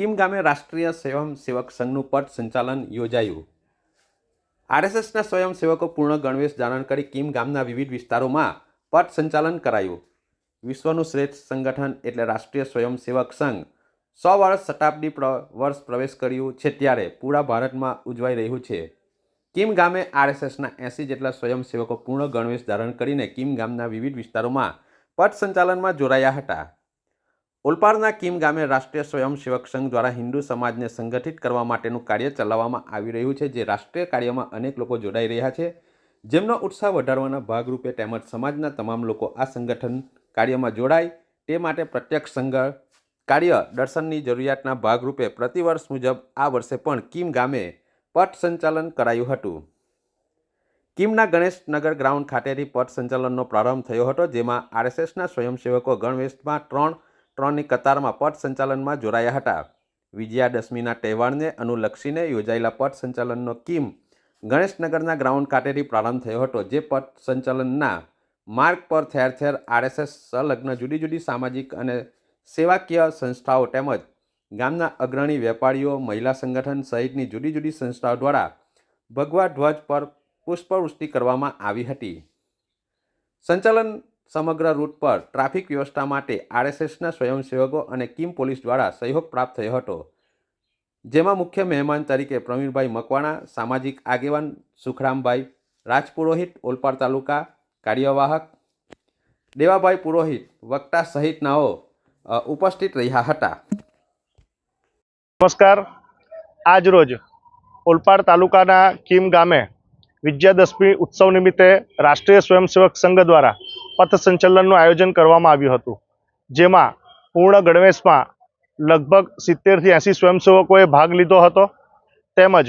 કીમ ગામે રાષ્ટ્રીય સ્વયંસેવક સંઘનું પટ સંચાલન યોજાયું. આરએસએસના સ્વયંસેવકો પૂર્ણ ગણવેશ ધારણ કરી કિમ ગામના વિવિધ વિસ્તારોમાં પટ સંચાલન કરાયું. વિશ્વનું શ્રેષ્ઠ સંગઠન એટલે રાષ્ટ્રીય સ્વયંસેવક સંઘ. સો વર્ષ શતાબ્દી વર્ષ પ્રવેશ કર્યું છે ત્યારે પૂરા ભારતમાં ઉજવાઈ રહ્યું છે. કિમ ગામે આરએસએસના એંસી જેટલા સ્વયંસેવકો પૂર્ણ ગણવેશ ધારણ કરીને કિમ ગામના વિવિધ વિસ્તારોમાં પટ સંચાલનમાં જોડાયા હતા. ઓલપાડના કિમ ગામે રાષ્ટ્રીય સ્વયંસેવક સંઘ દ્વારા હિન્દુ સમાજને સંગઠિત કરવા માટેનું કાર્ય ચલાવવામાં આવી રહ્યું છે, જે રાષ્ટ્રીય કાર્યમાં અનેક લોકો જોડાઈ રહ્યા છે. જેમનો ઉત્સાહ વધારવાના ભાગરૂપે તેમજ સમાજના તમામ લોકો આ સંગઠન કાર્યમાં જોડાય, તે માટે પ્રત્યક્ષ સંઘ કાર્ય દર્શનની જરૂરિયાતના ભાગરૂપે પ્રતિવર્ષ મુજબ આ વર્ષે પણ કિમ ગામે પટ સંચાલન કરાયું હતું. કિમના ગણેશનગર ગ્રાઉન્ડ ખાતેથી પટ સંચાલનનો પ્રારંભ થયો હતો, જેમાં આરએસએસના સ્વયંસેવકો ગણવેશમાં ત્રણ ત્રણની કતારમાં પટ સંચાલનમાં જોડાયા હતા. વિજયાદશમીના તહેવારને અનુલક્ષીને યોજાયેલા પટ સંચાલનનો કીમ ગણેશનગરના ગ્રાઉન્ડ ખાતેથી પ્રારંભ થયો હતો, જે પટ સંચાલનના માર્ગ પર ઠેર ઠેર આરએસએસ સંલગ્ન જુદી જુદી સામાજિક અને સેવાકીય સંસ્થાઓ તેમજ ગામના અગ્રણી વેપારીઓ, મહિલા સંગઠન સહિતની જુદી જુદી સંસ્થાઓ દ્વારા ભગવા ધ્વજ પર પુષ્પવૃષ્ટિ કરવામાં આવી હતી. સંચાલન સમગ્ર રૂટ પર ટ્રાફિક વ્યવસ્થા માટે આરએસએસના સ્વયંસેવકો અને કિમ પોલીસ દ્વારા સહયોગ પ્રાપ્ત થયો હતો. જેમાં મુખ્ય મહેમાન તરીકે પ્રવીણભાઈ મકવાણા, સામાજિક આગેવાન સુખરામભાઈ, રાજપુરોહિત, ઓલપાડ તાલુકા કાર્યવાહક, દેવાભાઈ પુરોહિત, વક્તા સહિતનાઓ ઉપસ્થિત રહ્યા હતા. નમસ્કાર. આજ રોજ ઓલપાડ તાલુકાના કીમ ગામે વિજયાદશમી ઉત્સવ નિમિત્તે રાષ્ટ્રીય સ્વયંસેવક સંઘ દ્વારા પથ સંચલનનું આયોજન કરવામાં આવ્યું હતું, જેમાં પૂર્ણ ગણવેશમાં લગભગ સિત્તેરથી એંસી સ્વયંસેવકોએ ભાગ લીધો હતો. તેમજ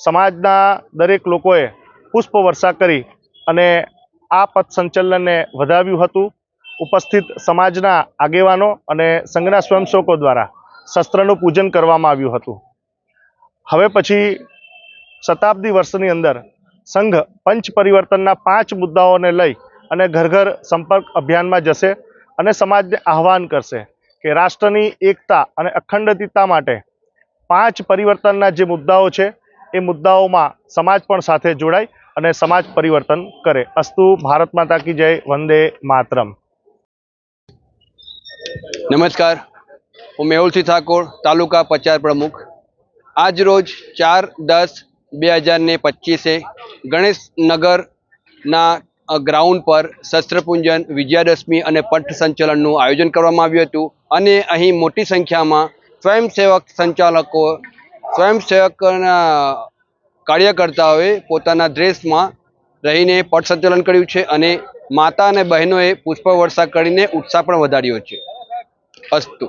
સમાજના દરેક લોકોએ પુષ્પવર્ષા કરી અને આ પથ સંચલનને વધાવ્યું હતું. ઉપસ્થિત સમાજના આગેવાનો અને સંઘના સ્વયંસેવકો દ્વારા શસ્ત્રનું પૂજન કરવામાં આવ્યું હતું. હવે પછી શતાબ્દી વર્ષની અંદર સંઘ પંચ પરિવર્તનના પાંચ મુદ્દાઓને લઈ અને ઘર ઘર સંપર્ક અભિયાનમાં જશે અને સમાજને આહવાન કરશે કે રાષ્ટ્રની એકતા અને અખંડિતતા માટે પાંચ પરિવર્તનના જે મુદ્દાઓ છે, એ મુદ્દાઓમાં સમાજ પણ સાથે જોડાય અને સમાજ પરિવર્તન કરે. અસ્તુ, ભારત માતા કી જય, વંદે માતરમ. નમસ્કાર. હું મેહુલસિંહ ઠાકોર, તાલુકા પચાર પ્રમુખ. આજ રોજ ચાર દસ બે હજાર ને પચીસે ગણેશનગરના ગ્રાઉન્ડ પર શસ્ત્રપૂજન, વિજયાદશમી અને પંથ સંચલનનું આયોજન કરવામાં આવ્યું હતું અને અહીં મોટી સંખ્યામાં સ્વયંસેવક સંચાલકો, સ્વયંસેવકના કાર્યકર્તાઓએ પોતાના ડ્રેસમાં રહીને પટ સંચાલન કર્યું છે અને માતા અને બહેનોએ પુષ્પ વર્ષા કરીને ઉત્સાહ પણ વધાર્યો છે. અસ્તુ.